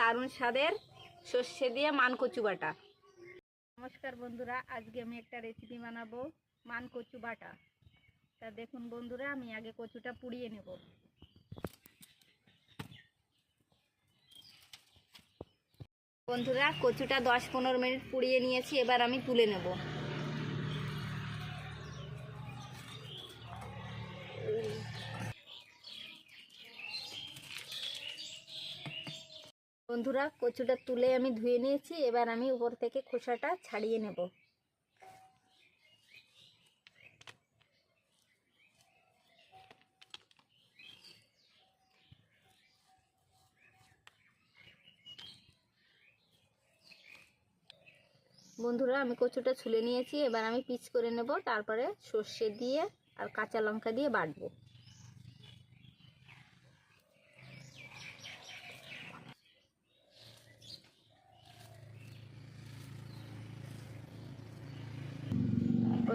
দারুণ স্বাদের সর্ষে দিয়ে মান কচু বাটা। নমস্কার বন্ধুরা, আজকে আমি একটা রেসিপি বানাবো মান কচু বাটা। তা দেখুন বন্ধুরা, আমি আগে কচুটা পুড়িয়ে নেব। বন্ধুরা, কচুটা দশ পনেরো মিনিট পুড়িয়ে নিয়েছি, এবার আমি তুলে নেব। বন্ধুরা কচুটা তুলে আমি ধুয়ে নিয়েছি, এবার আমি উপর থেকে খোসাটা ছাড়িয়ে নেব। বন্ধুরা আমি কচুটা ছুলে নিয়েছি, এবার আমি পিচ করে নেব, তারপরে সর্ষে দিয়ে আর কাঁচা লঙ্কা দিয়ে বাটবো।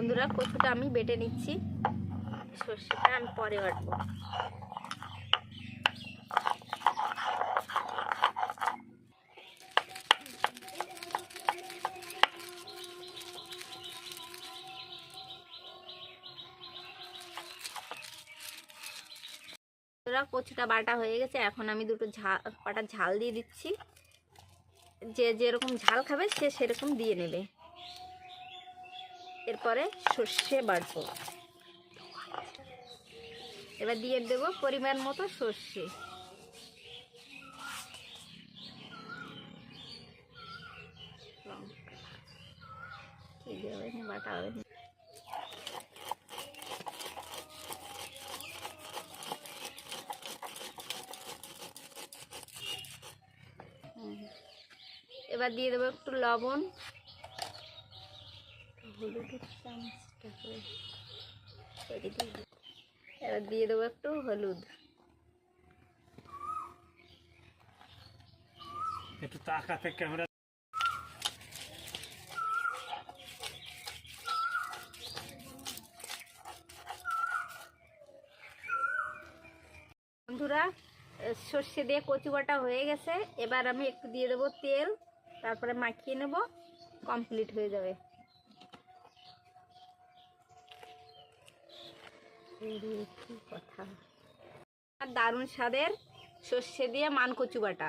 বন্ধুরা, কচুটা আমি বেটে নিচ্ছি। সর্ষেটা আমি পরে বাটবো। কচুটা বাটা হয়ে গেছে। এখন আমি দুটো ঝাল, কটা ঝাল দিয়ে দিচ্ছি। যে যেরকম ঝাল খাবে, সে সেরকম দিয়ে নেবে। এরপরে সর্ষে বাটবো এবার দিয়ে দেবো পরিমাণ মতো সর্ষে বাটা হবে। এবার দিয়ে দেবো একটু লবণ হলুদের চামচটা করে এবার দিয়ে দেবো একটু হলুদ। একটু তাকাতে ক্যামেরা। বন্ধুরা সর্ষে দিয়ে কচু বাটা হয়ে গেছে। এবার আমি একটু দিয়ে দেবো তেল তারপরে মাখিয়ে নেব কমপ্লিট হয়ে যাবে। কথা। আর দারুণ স্বাদের সর্ষে দিয়ে মান কচু বাটা।